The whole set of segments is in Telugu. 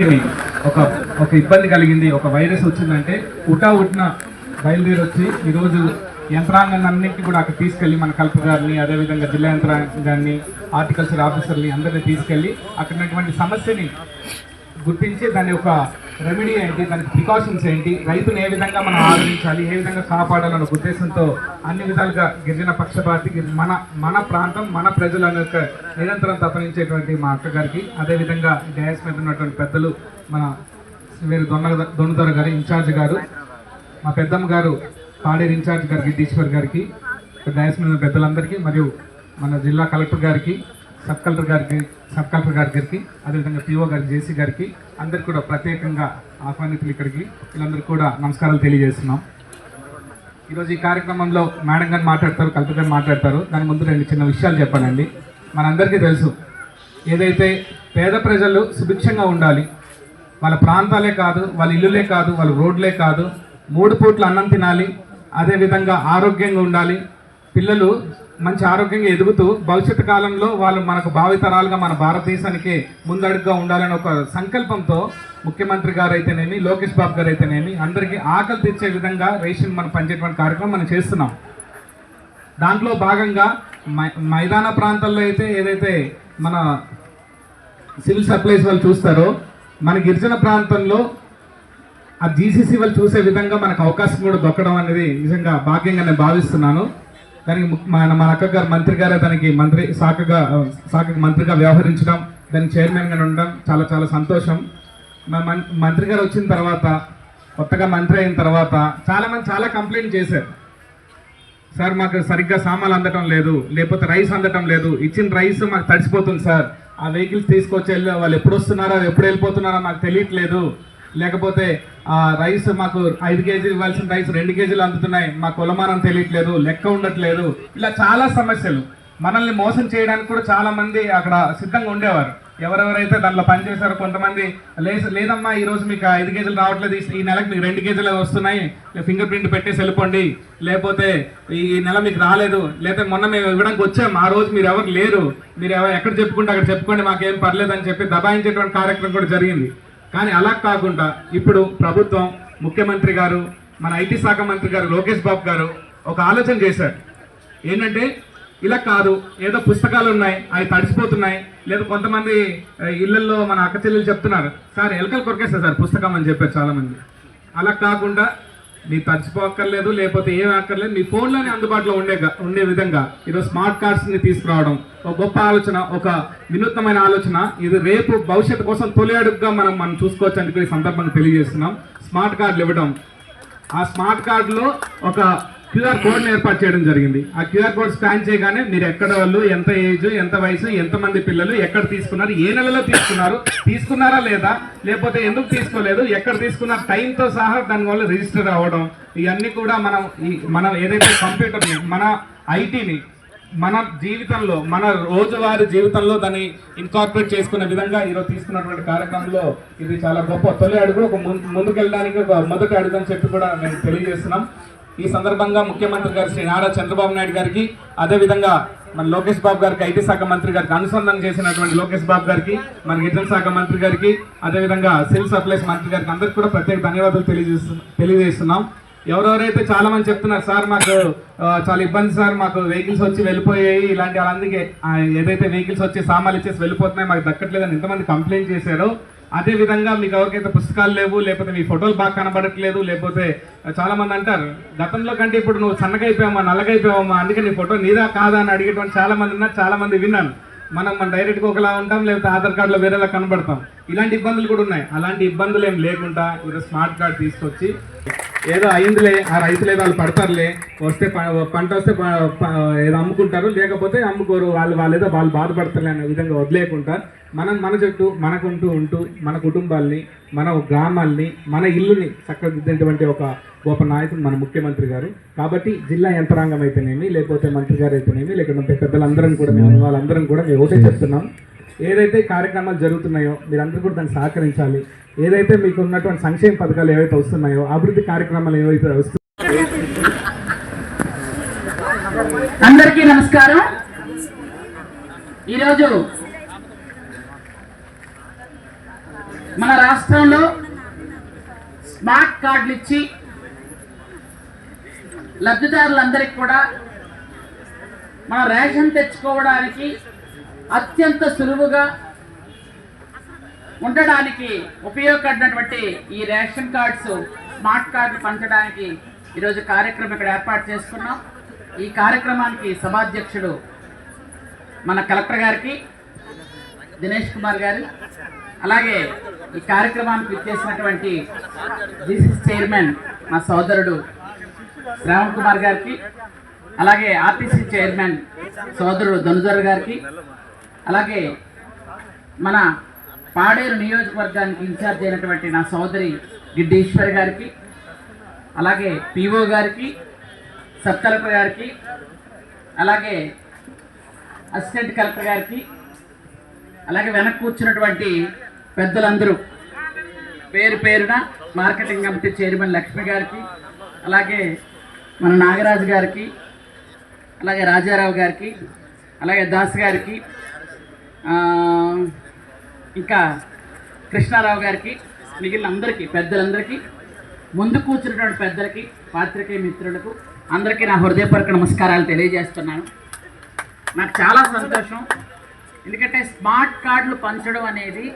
ఒక ఒక ఇబ్బంది కలిగింది. ఒక వైరస్ వచ్చిందంటే ఉటా ఉట్న బయలుదేరి వచ్చి ఈరోజు యంత్రాంగాన్ని అన్నింటినీ కూడా అక్కడ తీసుకెళ్ళి మన కలెక్టర్ గారిని అదేవిధంగా జిల్లా యంత్రాంగాన్ని హార్టికల్చర్ ఆఫీసర్ని అందరినీ తీసుకెళ్ళి అక్కడ ఉన్నటువంటి సమస్యని గుర్తించి దాని యొక్క రెమెడీ ఏంటి దానికి ప్రికాషన్స్ ఏంటి రైతును ఏ విధంగా మనం ఆదరించాలి ఏ విధంగా కాపాడాలన్న ఉద్దేశంతో అన్ని విధాలుగా గిరిజన పక్షపాతి మన మన ప్రాంతం మన ప్రజల యొక్క నిరంతరం తపనించేటువంటి మా అక్కగారికి అదేవిధంగా డయాస్ మీద ఉన్నటువంటి పెద్దలు మన వీరు దొన్న దొన్నదొర గారు ఇన్ఛార్జ్ గారు మా పెద్దమ్మ గారు పాడేరు ఇన్ఛార్జ్ గారికి గిడ్డీశ్వర్ గారికి డయాస్ మీద పెద్దలందరికీ మరియు మన జిల్లా కలెక్టర్ గారికి సబ్ కలెక్టర్ గారికి సబ్ కలెక్టర్ గారి గారికి అదేవిధంగా పిఓ గారి జేసీ గారికి అందరికి కూడా ప్రత్యేకంగా ఆహ్వానితులు ఇక్కడికి వీళ్ళందరికీ కూడా నమస్కారాలు తెలియజేస్తున్నాం. ఈరోజు ఈ కార్యక్రమంలో మేడం గారు మాట్లాడతారు కలెక్టర్ గారు మాట్లాడతారు. దాని ముందు రెండు చిన్న విషయాలు చెప్పానండి. మనందరికీ తెలుసు ఏదైతే పేద ప్రజలు సుభిక్షంగా ఉండాలి వాళ్ళ ప్రాంతాలే కాదు వాళ్ళ ఇల్లులే కాదు వాళ్ళ రోడ్లే కాదు మూడు పూట్ల అన్నం తినాలి అదేవిధంగా ఆరోగ్యంగా ఉండాలి పిల్లలు మంచి ఆరోగ్యంగా ఎదుగుతూ భవిష్యత్తు కాలంలో వాళ్ళు మనకు భావితరాలుగా మన భారతదేశానికి ముందడుగుగా ఉండాలని ఒక సంకల్పంతో ముఖ్యమంత్రి గారు అయితేనేమి లోకేష్ బాబు గారు అయితేనేమి అందరికీ ఆకలి తెచ్చే విధంగా రేషన్ మనం పనిచేయటువంటి కార్యక్రమం మనం చేస్తున్నాం. దాంట్లో భాగంగా మై- మైదాన ప్రాంతాల్లో అయితే ఏదైతే మన సివిల్ సప్లైస్ వాళ్ళు చూస్తారో మన గిరిజన ప్రాంతంలో ఆ జీసీసీ వాళ్ళు చూసే విధంగా మనకు అవకాశం కూడా దొక్కడం అనేది నిజంగా భాగ్యంగా నేను భావిస్తున్నాను. దానికి మన మన అక్క గారు మంత్రి గారే దానికి మంత్రి శాఖగా శాఖకు మంత్రిగా వ్యవహరించడం దానికి చైర్మన్గా ఉండడం చాలా చాలా సంతోషం. మా మం- మంత్రి గారు వచ్చిన తర్వాత కొత్తగా మంత్రి అయిన తర్వాత చాలా మంది చాలా కంప్లైంట్ చేశారు. సార్ మాకు సరిగ్గా సామాన్లు అందటం లేదు లేకపోతే రైస్ అందటం లేదు ఇచ్చిన రైస్ మాకు తడిసిపోతుంది సార్. ఆ వెహికల్స్ తీసుకొచ్చి వెళ్ళి వాళ్ళు ఎప్పుడు వస్తున్నారో ఎప్పుడు వెళ్ళిపోతున్నారో మాకు తెలియట్లేదు. లేకపోతే ఆ రైస్ మాకు ఐదు కేజీలు ఇవ్వాల్సిన రైస్ రెండు కేజీలు అందుతున్నాయి. మా కులమానం తెలియట్లేదు లెక్క ఉండట్లేదు. ఇలా చాలా సమస్యలు. మనల్ని మోసం చేయడానికి కూడా చాలా మంది అక్కడ సిద్ధంగా ఉండేవారు. ఎవరెవరైతే దాంట్లో పనిచేశారో కొంతమంది లేదు లేదమ్మా ఈ రోజు మీకు ఐదు కేజీలు రావట్లేదు. ఈ- నెలకు మీకు రెండు కేజీలు వస్తున్నాయి. ఫింగర్ ప్రింట్ పెట్టేసి వెళ్ళిపోండి. లేకపోతే ఈ ఈ నెల మీకు రాలేదు. లేకపోతే మొన్న మేము ఇవ్వడానికి వచ్చాం. ఆ రోజు మీరు ఎవరు లేరు. మీరు ఎవరు ఎక్కడ చెప్పుకుంటే అక్కడ చెప్పుకోండి. మాకేం పర్లేదు అని చెప్పి దబాయించేటువంటి కార్యక్రమం కూడా జరిగింది. కానీ అలా కాకుండా ఇప్పుడు ప్రభుత్వం ముఖ్యమంత్రి గారు మన ఐటీ శాఖ మంత్రి గారు లోకేష్ బాబు గారు ఒక ఆలోచన చేశారు. ఏంటంటే ఇలా కాదు ఏదో పుస్తకాలు ఉన్నాయి అవి తడిసిపోతున్నాయి లేదా కొంతమంది ఇళ్ళలో మన అక్క చెల్లెలు చెప్తున్నారు సార్ ఎలకలు కొరికేస్తారు సార్ పుస్తకం అని చెప్పారు చాలామంది. అలా కాకుండా మీ తచ్చిపోక్కర్లేదు లేకపోతే ఏం అక్కర్లేదు మీ ఫోన్లోనే అందుబాటులో ఉండే ఉండే విధంగా ఈరోజు స్మార్ట్ కార్డ్స్ని తీసుకురావడం ఒక గొప్ప ఆలోచన ఒక వినూత్నమైన ఆలోచన. ఇది రేపు భవిష్యత్తు కోసం తొలి అడుగుగా మనం మనం చూసుకోవచ్చు అని కూడా సందర్భంగా తెలియజేస్తున్నాం. స్మార్ట్ కార్డులు ఇవ్వడం. ఆ స్మార్ట్ కార్డులో ఒక క్యూఆర్ కోడ్ ఏర్పాటు చేయడం జరిగింది. ఆ క్యూఆర్ కోడ్ స్కాన్ చేయగానే మీరు ఎక్కడ వాళ్ళు ఎంత ఏజ్ ఎంత వయసు ఎంత మంది పిల్లలు ఎక్కడ తీసుకున్నారు ఏ నెలలో తీసుకున్నారు తీసుకున్నారా లేదా లేకపోతే ఎందుకు తీసుకోలేదు ఎక్కడ తీసుకున్నారు టైంతో సహా దాని వల్ల రిజిస్టర్ అవ్వడం ఇవన్నీ కూడా మనం ఈ మనం ఏదైతే కంప్యూటర్ని మన ఐటీని మన జీవితంలో మన రోజువారి జీవితంలో దాన్ని ఇన్కార్పొరేట్ చేసుకునే విధంగా ఈరోజు తీసుకున్నటువంటి కార్యక్రమంలో ఇది చాలా గొప్ప తొలి అడుగు. ఒక ముందు- ముందుకెళ్ళడానికి ఒక మొదటి అడుగు అని చెప్పి కూడా మేము తెలియజేస్తున్నాం. ఈ సందర్భంగా ముఖ్యమంత్రి గారు శ్రీ నారా చంద్రబాబు నాయుడు గారికి అదేవిధంగా మన లోకేష్ బాబు గారికి ఐటీ శాఖ మంత్రి గారికి అనుసంధానం చేసినటువంటి లోకేష్ బాబు గారికి మన గిరిజన శాఖ మంత్రి గారికి అదేవిధంగా సివిల్ సప్లైస్ మంత్రి గారికి అందరికీ కూడా ప్రత్యేక ధన్యవాదాలు తెలియజేస్తు తెలియజేస్తున్నాం. ఎవరెవరైతే చాలా మంది చెప్తున్నారు సార్ మాకు చాలా ఇబ్బంది సార్ మాకు వెహికల్స్ వచ్చి వెళ్ళిపోయాయి ఇలాంటి వాళ్ళందుకే ఏదైతే వెహికల్స్ వచ్చి సామాన్లు ఇచ్చేసి వెళ్ళిపోతున్నాయి మాకు దక్కట్లేదని ఎంతమంది కంప్లైంట్ చేశారో అదే విధంగా మీకు ఎవరికైతే పుస్తకాలు లేవు లేకపోతే మీ ఫోటోలు బాగా కనబడట్లేదు లేకపోతే చాలా మంది అంటారు గతంలో కంటే ఇప్పుడు నువ్వు సన్నగైపోయామా నల్లగైపోయామా అందుకే నీ ఫోటో నీదా కాదా అని అడిగేటువంటి చాలా మంది ఉన్నారు చాలా మంది విన్నాను. మనం మన డైరెక్ట్గా ఒకలా ఉంటాం లేకపోతే ఆధార్ కార్డులో వేరేలా కనబడతాం. ఇలాంటి ఇబ్బందులు కూడా ఉన్నాయి. అలాంటి ఇబ్బందులు ఏం లేకుండా ఈరోజు స్మార్ట్ కార్డ్ తీసుకొచ్చి ఏదో అయిందిలే ఆ రైతులు వాళ్ళు పడతారులే. వస్తే పంట వస్తే ఏదో అమ్ముకుంటారు. లేకపోతే అమ్ముకోరు. వాళ్ళు వాళ్ళు ఏదో వాళ్ళు బాధపడతారులే అనే విధంగా వదిలేకుండా మనం మన చుట్టూ మనకుంటూ ఉంటూ మన కుటుంబాల్ని మన గ్రామాల్ని మన ఇల్లుని చక్కదిద్దేటువంటి ఒక గొప్ప నాయకుడు మన ముఖ్యమంత్రి గారు. కాబట్టి జిల్లా యంత్రాంగం అయితేనేమి లేకపోతే మంత్రి గారు అయితేనేమి లేకపోతే పెద్దలందరం కూడా మేము వాళ్ళందరం కూడా మేము ఒకటే చెప్తున్నాం. ఏదైతే కార్యక్రమాలు జరుగుతున్నాయో మీరందరూ కూడా దాన్ని సహకరించాలి. ఏదైతే మీకు ఉన్నటువంటి సంక్షేమ పథకాలు ఏవైతే వస్తున్నాయో అభివృద్ధి కార్యక్రమాలు ఏవైతే వస్తున్నాయో. అందరికీ నమస్కారం. ఈరోజు మన రాష్ట్రంలో స్మార్ట్ కార్డులు ఇచ్చి లబ్ధిదారులందరికీ కూడా మన రేషన్ తెచ్చుకోవడానికి అత్యంత సులువుగా ఉండడానికి ఉపయోగపడినటువంటి ఈ రేషన్ కార్డ్స్ స్మార్ట్ కార్డు పంచడానికి ఈరోజు కార్యక్రమం ఇక్కడ ఏర్పాటు చేసుకున్నాం. ఈ కార్యక్రమానికి సభాధ్యక్షుడు మన కలెక్టర్ గారికి దినేష్ కుమార్ గారు. అలాగే ఈ కార్యక్రమానికి ఇచ్చేసినటువంటి జీసీ చైర్మన్ మా సోదరుడు శ్రావణ్ కుమార్ గారికి అలాగే ఆర్టీసీ చైర్మన్ సోదరుడు ధనుజర్ గారికి అలాగే మన పాడేరు నియోజకవర్గానికి ఇన్ఛార్జ్ అయినటువంటి నా సోదరి గిడ్డీశ్వర్ గారికి అలాగే పిఓ గారికి సబ్ కలెక్టర్ గారికి అలాగే అసిస్టెంట్ కలెక్టర్ గారికి అలాగే వెనక్కి కూర్చున్నటువంటి పెద్దలందరూ. పేరు పేరున మార్కెటింగ్ కమిటీ చైర్మన్ లక్ష్మి గారికి అలాగే మన నాగరాజు గారికి అలాగే రాజారావు గారికి అలాగే దాస్ గారికి ఇంకా కృష్ణారావు గారికి మిగిలిన అందరికీ పెద్దలందరికీ ముందు కూర్చున్నటువంటి పెద్దలకి పాత్రికేయ మిత్రులకు అందరికీ నా హృదయపూర్వక నమస్కారాలు తెలియజేస్తున్నాను. నాకు చాలా సంతోషం. ఎందుకంటే స్మార్ట్ కార్డులు పంచడం అనేది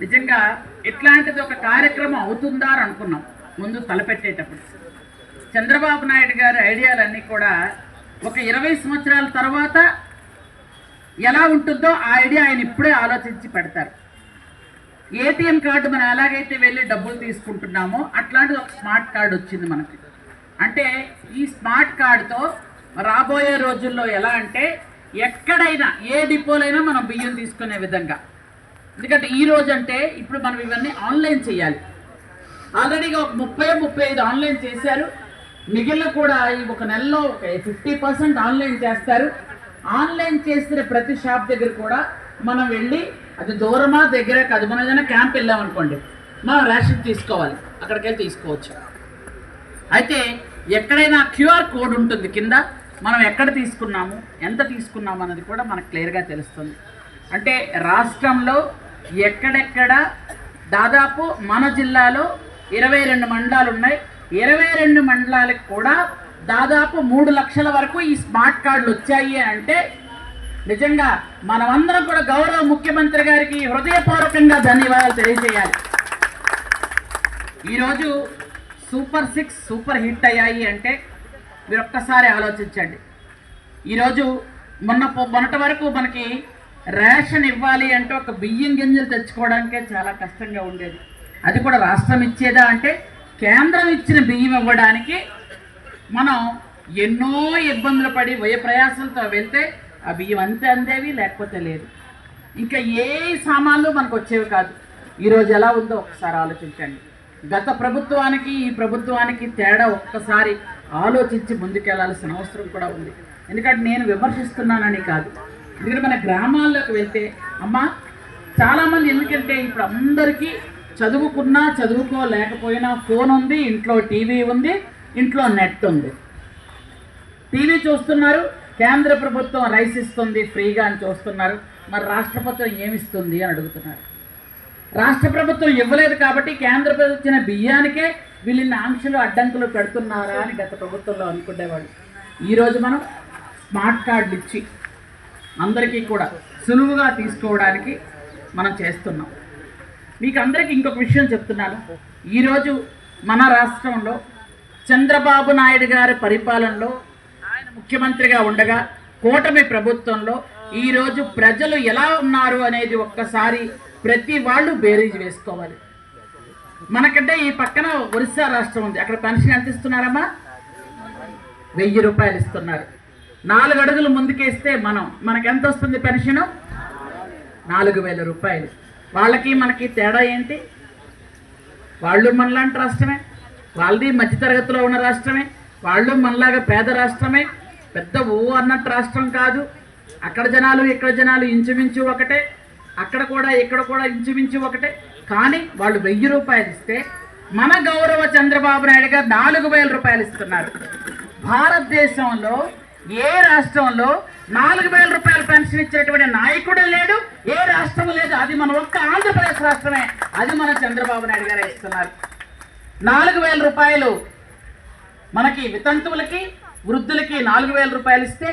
నిజంగా ఇట్లాంటిది ఒక కార్యక్రమం అవుతుందా అని అనుకున్నాం ముందు తలపెట్టేటప్పుడు. చంద్రబాబు నాయుడు గారి ఐడియాలన్నీ కూడా ఒక ఇరవై సంవత్సరాల తర్వాత ఎలా ఉంటుందో ఆ ఐడియా ఆయన ఇప్పుడే ఆలోచించి పెడతారు. ఏటీఎం కార్డు మనం ఎలాగైతే వెళ్ళి డబ్బులు తీసుకుంటున్నామో అట్లాంటిది ఒక స్మార్ట్ కార్డు వచ్చింది మనకి. అంటే ఈ స్మార్ట్ కార్డుతో రాబోయే రోజుల్లో ఎలా అంటే ఎక్కడైనా ఏ డిపోలైనా మనం బియ్యం తీసుకునే విధంగా. ఎందుకంటే ఈ రోజు అంటే ఇప్పుడు మనం ఇవన్నీ ఆన్లైన్ చేయాలి. ఆల్రెడీగా ఒక ముప్పై ముప్పై ఐదు ఆన్లైన్ చేశారు. మిగిలిన కూడా ఈ ఒక నెలలో ఒక ఫిఫ్టీ పర్సెంట్ ఆన్లైన్ చేస్తారు. ఆన్లైన్ చేసిన ప్రతి షాప్ దగ్గర కూడా మనం వెళ్ళి అది దూరమా దగ్గర కాదు. మనం ఏదైనా క్యాంప్ వెళ్ళామనుకోండి మనం రేషన్ తీసుకోవాలి. అక్కడికి వెళ్ళి తీసుకోవచ్చు. అయితే ఎక్కడైనా క్యూఆర్ కోడ్ ఉంటుంది కింద మనం ఎక్కడ తీసుకున్నాము ఎంత తీసుకున్నాము అన్నది కూడా మనకు క్లియర్గా తెలుస్తుంది. అంటే రాష్ట్రంలో ఎక్కడెక్కడ దాదాపు మన జిల్లాలో ఇరవై రెండు మండలాలు ఉన్నాయి. ఇరవై రెండు మండలాలకు కూడా దాదాపు మూడు లక్షల వరకు ఈ స్మార్ట్ కార్డులు వచ్చాయి అంటే నిజంగా మనమందరం కూడా గౌరవ ముఖ్యమంత్రి గారికి హృదయపూర్వకంగా ధన్యవాదాలు తెలియజేయాలి. ఈరోజు సూపర్ సిక్స్ సూపర్ హిట్ అయ్యాయి అంటే మీరు ఒక్కసారి ఆలోచించండి. ఈరోజు మొన్న మొన్నటి వరకు మనకి రేషన్ ఇవ్వాలి అంటే ఒక బియ్యం గింజలు తెచ్చుకోవడానికే చాలా కష్టంగా ఉండేది. అది కూడా రాష్ట్రం ఇచ్చేదా అంటే కేంద్రం ఇచ్చిన బియ్యం ఇవ్వడానికి మనం ఎన్నో ఇబ్బందులు పడి వ్యయ ప్రయాసంతో వెళ్తే ఆ బియ్యం అంతే అందేవి లేకపోతే లేదు. ఇంకా ఏ సామాన్లు మనకు వచ్చేవి కాదు. ఈరోజు ఎలా ఉందో ఒకసారి ఆలోచించండి. గత ప్రభుత్వానికి ఈ ప్రభుత్వానికి తేడా ఒక్కసారి ఆలోచించి ముందుకెళ్ళాల్సిన అవసరం కూడా ఉంది. ఎందుకంటే నేను విమర్శిస్తున్నానని కాదు. ఎందుకంటే మన గ్రామాల్లోకి వెళ్తే అమ్మా చాలామంది ఎందుకంటే ఇప్పుడు అందరికీ చదువుకున్నా చదువుకోలేకపోయినా ఫోన్ ఉంది ఇంట్లో టీవీ ఉంది ఇంట్లో నెట్ ఉంది. టీవీ చూస్తున్నారు కేంద్ర ప్రభుత్వం రైస్ ఇస్తుంది ఫ్రీగా అని చూస్తున్నారు. మరి రాష్ట్ర ప్రభుత్వం ఏమిస్తుంది అని అడుగుతున్నారు. రాష్ట్ర ప్రభుత్వం ఇవ్వలేదు కాబట్టి కేంద్ర ప్రభుత్వం ఇచ్చిన బియ్యానికే వీళ్ళని ఆంక్షలు అడ్డంకులు పెడుతున్నారా అని గత ప్రభుత్వంలో అనుకునేవాళ్ళు. ఈరోజు మనం స్మార్ట్ కార్డులు ఇచ్చి అందరికీ కూడా సులువుగా తీసుకోవడానికి మనం చేస్తున్నాం. మీకు అందరికీ ఇంకొక విషయం చెప్తున్నాను. ఈరోజు మన రాష్ట్రంలో చంద్రబాబు నాయుడు గారి పరిపాలనలో ఆయన ముఖ్యమంత్రిగా ఉండగా కూటమి ప్రభుత్వంలో ఈరోజు ప్రజలు ఎలా ఉన్నారు అనేది ఒక్కసారి ప్రతి వాళ్ళు బేరీజ్ వేసుకోవాలి. మనకంటే ఈ పక్కన ఒరిస్సా రాష్ట్రం ఉంది. అక్కడ పెన్షన్ ఎంత ఇస్తున్నారమ్మా? వెయ్యి రూపాయలు ఇస్తున్నారు. నాలుగు అడుగులు ముందుకేస్తే మనం మనకు ఎంత వస్తుంది పెన్షన్? నాలుగు వేల రూపాయలు. వాళ్ళకి మనకి తేడా ఏంటి? వాళ్ళు మనలాంటి రాష్ట్రమే. వాళ్ళది మధ్యతరగతిలో ఉన్న రాష్ట్రమే. వాళ్ళు మనలాగా పేద రాష్ట్రమే. పెద్ద ఓ అన్నట్టు రాష్ట్రం కాదు. అక్కడ జనాలు ఇక్కడ జనాలు ఇంచుమించు ఒకటే. అక్కడ కూడా ఇక్కడ కూడా ఇంచుమించు ఒకటే. కానీ వాళ్ళు వెయ్యి రూపాయలు ఇస్తే మన గౌరవ చంద్రబాబు నాయుడు గారు నాలుగు వేల రూపాయలు ఇస్తున్నారు. భారతదేశంలో ఏ రాష్ట్రంలో నాలుగు వేల రూపాయల పెన్షన్ ఇచ్చేటువంటి నాయకుడు లేడు ఏ రాష్ట్రం లేదు. అది మన ఒక్క ఆంధ్రప్రదేశ్ రాష్ట్రమే. అది మన చంద్రబాబు నాయుడు గారు ఇస్తున్నారు. నాలుగు వేల రూపాయలు మనకి వితంతువులకి వృద్ధులకి నాలుగు వేల రూపాయలు ఇస్తే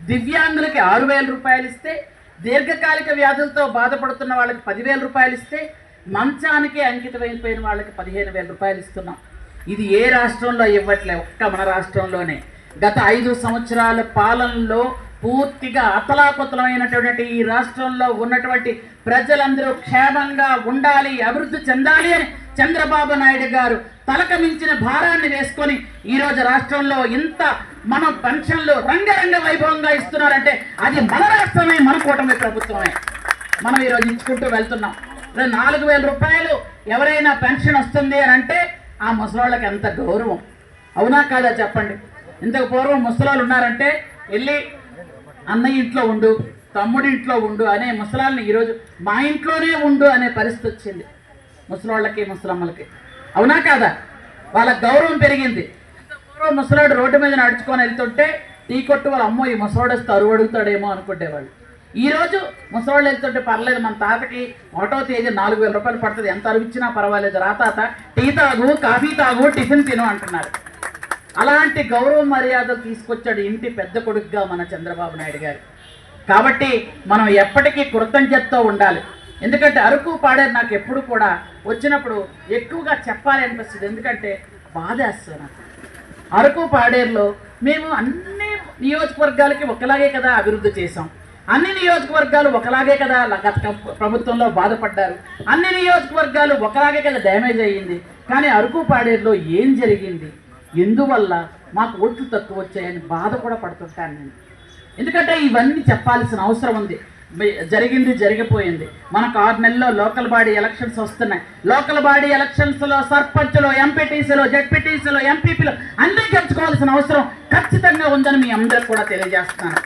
దివ్యాంగులకి ఆరు వేల రూపాయలు ఇస్తే దీర్ఘకాలిక వ్యాధులతో బాధపడుతున్న వాళ్ళకి పదివేల రూపాయలు ఇస్తే మంచానికి అంకితమైపోయిన వాళ్ళకి పదిహేను వేల రూపాయలు ఇస్తున్నాం. ఇది ఏ రాష్ట్రంలో ఇవ్వట్లే ఒక్క మన రాష్ట్రంలోనే. గత ఐదు సంవత్సరాల పాలనలో పూర్తిగా అతలాకుతలమైనటువంటి ఈ రాష్ట్రంలో ఉన్నటువంటి ప్రజలందరూ క్షేమంగా ఉండాలి అభివృద్ధి చెందాలి అని చంద్రబాబు నాయుడు గారు తలక మించిన భారాన్ని వేసుకొని ఈరోజు రాష్ట్రంలో ఇంత మన పెన్షన్లు రంగరంగ వైభవంగా ఇస్తున్నారంటే అది మన రాష్ట్రమే మన కూటమి ప్రభుత్వమే. మనం ఈరోజు ఇచ్చుకుంటూ వెళ్తున్నాం. ఇప్పుడు నాలుగు వేల రూపాయలు ఎవరైనా పెన్షన్ వస్తుంది అని అంటే ఆ ముసలాళ్ళకి ఎంత గౌరవం. అవునా కాదా చెప్పండి. ఇంతకు పూర్వం ముసలాళ్ళు ఉన్నారంటే వెళ్ళి అన్నయ్య ఇంట్లో ఉండు తమ్ముడి ఇంట్లో ఉండు అనే ముసలాళ్ళని ఈరోజు మా ఇంట్లోనే ఉండు అనే పరిస్థితి వచ్చింది. ముసలోళ్ళకి ముసలమ్మలకి. అవునా కాదా? వాళ్ళ గౌరవం పెరిగింది. గౌరవం ముసలాడు రోడ్డు మీద నడుచుకొని వెళ్తుంటే టీ కొట్టు వాళ్ళ అమ్మో ఈ ముసలాడు వస్తే అరువు అడుగుతాడేమో అనుకునేవాళ్ళు ఈరోజు ముసలాళ్ళు వెళ్తుంటే పర్లేదు మన తాతకి ఒకటో తేదీ నాలుగు వేల రూపాయలు పడుతుంది. ఎంత అరువు ఇచ్చినా పర్వాలేదు. రా తాత టీ తాగు కాఫీ తాగు టిఫిన్ తిను అంటున్నారు. అలాంటి గౌరవ మర్యాదలు తీసుకొచ్చాడు ఇంటి పెద్ద కొడుకుగా మన చంద్రబాబు నాయుడు గారు. కాబట్టి మనం ఎప్పటికీ కృతజ్ఞతతో ఉండాలి. ఎందుకంటే అరకు పాడారు నాకు ఎప్పుడు కూడా వచ్చినప్పుడు ఎక్కువగా చెప్పాలి అనిపిస్తుంది. ఎందుకంటే బాధేస్తుంది నాకు. అరకు పాడేరులో మేము అన్ని నియోజకవర్గాలకి ఒకలాగే కదా అభివృద్ధి చేసాం అన్ని నియోజకవర్గాలు ఒకలాగే కదా గత ప్రభుత్వంలో బాధపడ్డారు. అన్ని నియోజకవర్గాలు ఒకలాగే కదా డ్యామేజ్ అయ్యింది. కానీ అరకు పాడేరులో ఏం జరిగింది? ఎందువల్ల మాకు ఓట్లు తక్కువ వచ్చాయని బాధ కూడా పడుతుంటాను నేను. ఎందుకంటే ఇవన్నీ చెప్పాల్సిన అవసరం ఉంది. జరిగింది జరిగిపోయింది. మనకు ఆరు నెలల్లో లోకల్ బాడీ ఎలక్షన్స్ వస్తున్నాయి. లోకల్ బాడీ ఎలక్షన్స్లో సర్పంచ్లో ఎంపీటీసీలో జడ్పీటీసీలో ఎంపీపీలో అందరూ గెలుచుకోవాల్సిన అవసరం ఖచ్చితంగా ఉందని మీ అందరికి కూడా తెలియజేస్తున్నాను.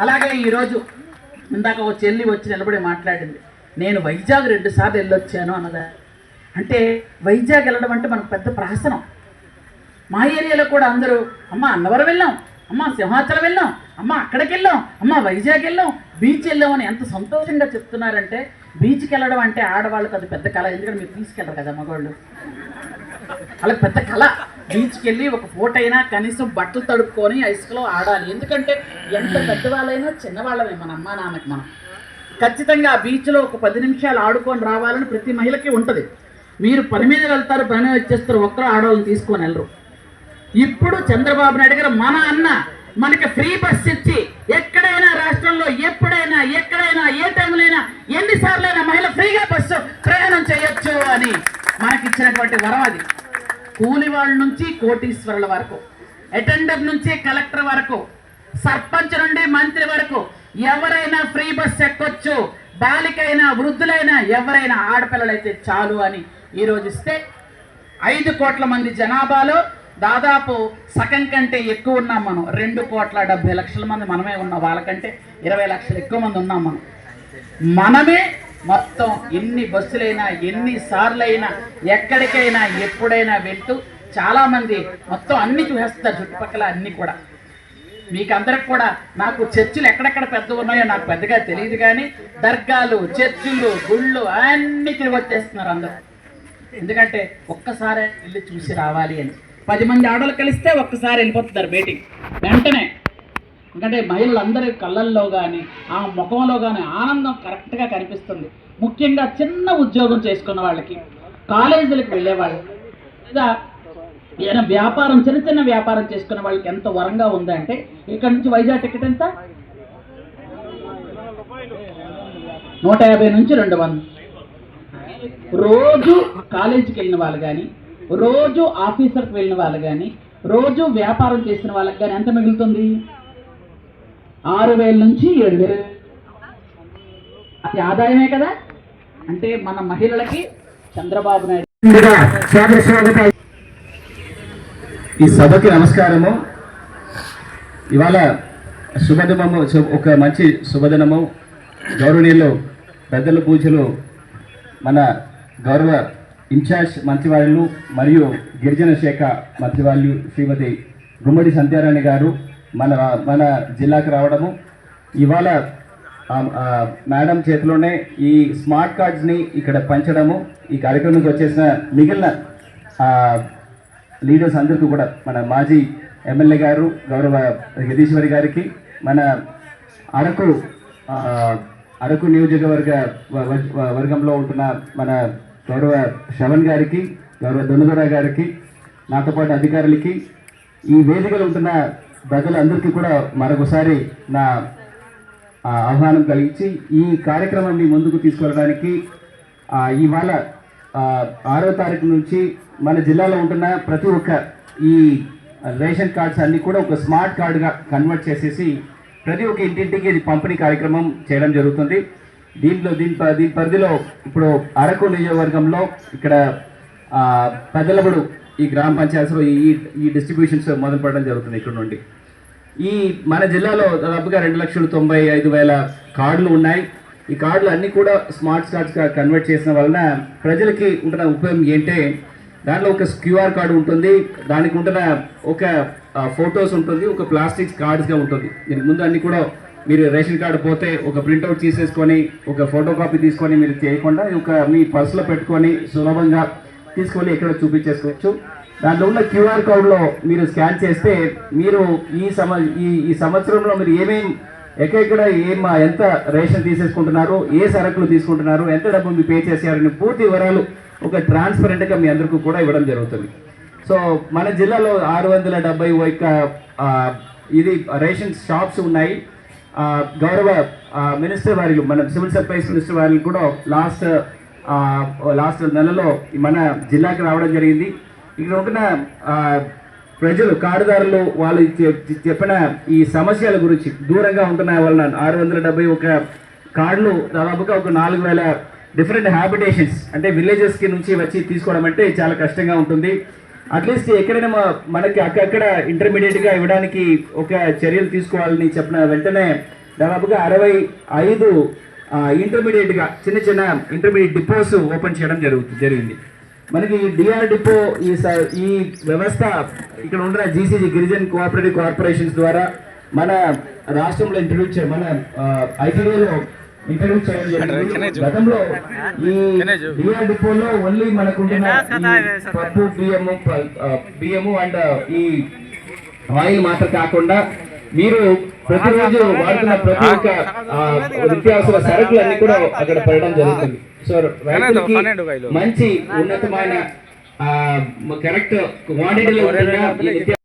అలాగే ఈరోజు ఇందాక ఓ చెల్లి వచ్చి నిలబడి మాట్లాడింది. నేను వైజాగ్ రెండుసార్లు వెళ్ళొచ్చాను అన్నదా? అంటే వైజాగ్ వెళ్ళడం అంటే మనకు పెద్ద ప్రహసనం. మా ఏరియాలో కూడా అందరూ అమ్మ అన్నవరం వెళ్ళాం. అమ్మ సింహాచలం వెళ్ళాం. అమ్మ అక్కడికి వెళ్ళాం. అమ్మ వైజాగ్ వెళ్ళాం. బీచ్ వెళ్ళామని ఎంత సంతోషంగా చెప్తున్నారంటే బీచ్కి వెళ్ళడం అంటే ఆడవాళ్ళకి అది పెద్ద కళ. ఎందుకంటే మీరు తీసుకెళ్ళరు కదా మగవాళ్ళు. వాళ్ళకి పెద్ద కళ. బీచ్కి వెళ్ళి ఒక పూట అయినా కనీసం బట్టలు తడుపుకొని ఇసుకలో ఆడాలి. ఎందుకంటే ఎంత పెద్దవాళ్ళైనా చిన్నవాళ్ళమే మన అమ్మా నాన్నకి మనం. ఖచ్చితంగా ఆ బీచ్లో ఒక పది నిమిషాలు ఆడుకొని రావాలని ప్రతి మహిళకి ఉంటుంది. మీరు పని మీద వెళ్తారు పని వచ్చేస్తారు ఒక్కరు ఆడవాళ్ళని తీసుకొని వెళ్ళరు. ఇప్పుడు చంద్రబాబు నాయుడు గారు మన అన్న మనకి ఫ్రీ బస్ ఇచ్చి ఎక్కడైనా రాష్ట్రంలో ఎప్పుడైనా ఎక్కడైనా ఏ టైంలో ఎన్నిసార్లు అయినా మహిళ ఫ్రీగా బస్సు ప్రయాణం చేయొచ్చు అని మనకి ఇచ్చినటువంటి వరం అది. కూలి వాళ్ళ నుంచి కోటీశ్వరుల వరకు అటెండర్ నుంచి కలెక్టర్ వరకు సర్పంచ్ నుండి మంత్రి వరకు ఎవరైనా ఫ్రీ బస్ ఎక్కొచ్చు బాలికైనా వృద్ధులైనా ఎవరైనా ఆడపిల్లలైతే చాలు అని ఈరోజు ఇస్తే ఐదు కోట్ల మంది జనాభాలో దాదాపు సగం కంటే ఎక్కువ ఉన్నాం మనం. రెండు కోట్ల డెబ్బై లక్షల మంది మనమే ఉన్నాం. వాళ్ళకంటే ఇరవై లక్షలు ఎక్కువ మంది ఉన్నాం మనం. మనమే మొత్తం ఎన్ని బస్సులైనా ఎన్ని సార్లైనా ఎక్కడికైనా ఎప్పుడైనా వెళ్తూ చాలామంది మొత్తం అన్ని చూసేస్తారు చుట్టుపక్కల అన్ని కూడా. మీకు అందరికి కూడా నాకు చర్చిలు ఎక్కడెక్కడ పెద్ద ఉన్నాయో నాకు పెద్దగా తెలియదు కానీ దర్గాలు చర్చిలు గుళ్ళు అన్ని తిరిగి వచ్చేస్తున్నారు అందరూ. ఎందుకంటే ఒక్కసారే వెళ్ళి చూసి రావాలి అని. పది మంది ఆడలు కలిస్తే ఒక్కసారి వెళ్ళిపోతున్నారు బయటికి వెంటనే. ఎందుకంటే మహిళలందరి కళ్ళల్లో కానీ ఆ ముఖంలో కానీ ఆనందం కరెక్ట్గా కనిపిస్తుంది. ముఖ్యంగా చిన్న ఉద్యోగం చేసుకున్న వాళ్ళకి కాలేజీలకు వెళ్ళేవాళ్ళు లేదా ఏదైనా వ్యాపారం చిన్న చిన్న వ్యాపారం చేసుకున్న వాళ్ళకి ఎంత వరంగా ఉందంటే ఇక్కడ నుంచి వైజాగ్ టికెట్ ఎంత? నూట యాభై నుంచి రెండు వందలు. రోజు కాలేజీకి వెళ్ళిన వాళ్ళు కానీ రోజు ఆఫీసర్కి వెళ్ళిన వాళ్ళు కానీ రోజు వ్యాపారం చేసిన వాళ్ళకి కానీ ఎంత మిగులుతుంది? ఆరు వేల నుంచి ఏడు వేలు. అది ఆదాయమే కదా? అంటే మన మహిళలకి చంద్రబాబు నాయుడు ఈ సభకి నమస్కారము. ఇవాళ శుభదినము ఒక మంచి శుభదినము. గౌరవనీయులు పెద్దల పూజలు మన గౌరవ ఇన్ఛార్జ్ మంత్రివాళ్ళు మరియు గిరిజన శాఖ మంత్రివాళ్ళు శ్రీమతి గుమ్మడి సంధ్యారాణి గారు మన మన జిల్లాకు రావడము. ఇవాళ మేడం చేతిలోనే ఈ స్మార్ట్ కార్డ్స్ని ఇక్కడ పంచడము. ఈ కార్యక్రమానికి వచ్చేసిన మిగిలిన లీడర్స్ అందరికీ కూడా మన మాజీ ఎమ్మెల్యే గారు గౌరవ యతీశ్వరి గారికి మన అరకు అరకు నియోజకవర్గ వ- వర్గంలో ఉంటున్న మన గౌరవ శ్రవణ్ గారికి గౌరవ దొనుదొర గారికి నాతో పాటు అధికారులకి ఈ వేదికలో ఉంటున్న ప్రజలందరికీ కూడా మరొకసారి నా ఆహ్వానం కలిగించి ఈ కార్యక్రమాన్ని ముందుకు తీసుకెళ్ళడానికి ఇవాళ ఆరో తారీఖు నుంచి మన జిల్లాలో ఉంటున్న ప్రతి ఒక్క ఈ రేషన్ కార్డ్స్ అన్నీ కూడా ఒక స్మార్ట్ కార్డుగా కన్వర్ట్ చేసేసి ప్రతి ఒక్క ఇంటింటికి ఇది పంపిణీ కార్యక్రమం చేయడం జరుగుతుంది. దీంట్లో దీని ప- దీని పరిధిలో ఇప్పుడు అరకు నియోజకవర్గంలో ఇక్కడ పెద్దలబడు ఈ గ్రామ పంచాయతీలో ఈ ఈ డిస్ట్రిబ్యూషన్స్ మొదలు పెట్టడం జరుగుతుంది ఇక్కడ నుండి. ఈ మన జిల్లాలో దాదాపుగా రెండు లక్షల తొంభై ఐదు వేల కార్డులు ఉన్నాయి. ఈ కార్డులు అన్నీ కూడా స్మార్ట్ కార్డ్స్గా కన్వర్ట్ చేసిన వలన ప్రజలకి ఉంటున్న ఉపయోగం ఏంటంటే దాంట్లో ఒక క్యూఆర్ కార్డు ఉంటుంది. దానికి ఉంటున్న ఒక ఫొటోస్ ఉంటుంది. ఒక ప్లాస్టిక్ కార్డ్స్గా ఉంటుంది. దీనికి ముందు అన్నీ కూడా మీరు రేషన్ కార్డు పోతే ఒక ప్రింట్అవుట్ తీసేసుకొని ఒక ఫోటో కాపీ తీసుకొని మీరు చేయకుండా ఒక మీ పర్సులో పెట్టుకొని సులభంగా తీసుకొని ఎక్కడ చూపించేసుకోవచ్చు. దాంట్లో ఉన్న క్యూఆర్ కోడ్లో మీరు స్కాన్ చేస్తే మీరు ఈ సమ ఈ ఈ సంవత్సరంలో మీరు ఏమేం ఎక్కడెక్కడ ఏం ఎంత రేషన్ తీసేసుకుంటున్నారు ఏ సరుకులు తీసుకుంటున్నారు ఎంత డబ్బు మీరు పే చేశారని పూర్తి వివరాలు ఒక ట్రాన్స్పరెంట్గా మీ అందరికీ కూడా ఇవ్వడం జరుగుతుంది. సో మన జిల్లాలో ఆరు వందల డెబ్బై ఒక్క ఇది రేషన్ షాప్స్ ఉన్నాయి. గౌరవ మినిస్టర్ వారికి మన సివిల్ సప్లైస్ మినిస్టర్ వారికి కూడా లాస్ట్ లాస్ట్ నెలలో మన జిల్లాకి రావడం జరిగింది. ఇక్కడ ఉంటున్న ప్రజలు కార్డుదారులు వాళ్ళు చెప్పిన ఈ సమస్యల గురించి దూరంగా ఉంటున్న వలన ఆరు వందల డెబ్బై ఒక కార్డులు దాదాపుగా ఒక నాలుగు వేల డిఫరెంట్ హ్యాబిటేషన్స్ అంటే విలేజెస్కి నుంచి వచ్చి తీసుకోవడం అంటే చాలా కష్టంగా ఉంటుంది. అట్లీస్ట్ ఎక్కడైనా మనకి అక్కడక్కడ ఇంటర్మీడియట్గా ఇవ్వడానికి ఒక చర్యలు తీసుకోవాలని చెప్పిన వెంటనే దాదాపుగా అరవై ఐదు ఇంటర్మీడియట్గా చిన్న చిన్న ఇంటర్మీడియట్ డిపోస్ ఓపెన్ చేయడం జరుగుతుంది జరిగింది. మనకి డిఆర్ డిపో ఈ స- ఈ వ్యవస్థ ఇక్కడ ఉంటున్న జీసీజీ గిరిజన్ కోఆపరేటివ్ కార్పొరేషన్స్ ద్వారా మన రాష్ట్రంలో ఇంట్రడ్యూస్ మన ఐటీడీలో ఇంట్రడ్యూస్ చేయడం జరిగింది. గతంలో ఈ డిఆర్ డిపోలో ఓన్లీ మనకు ఉంటున్న ఈ పప్పు బియ్యము బియ్యము అండ్ ఈ ఆయిల్ మాత్రం కాకుండా మీరు ప్రతిరోజు వాడుతున్న ప్రతి ఒక్క ఆ, నిత్యావసర సరుకులన్నీ కూడా అక్కడ పెట్టడం జరుగుతుంది. సో రైతులకి మంచి ఉన్నతమైన కరెక్ట్ క్వాంటిటీలో ఉంటున్న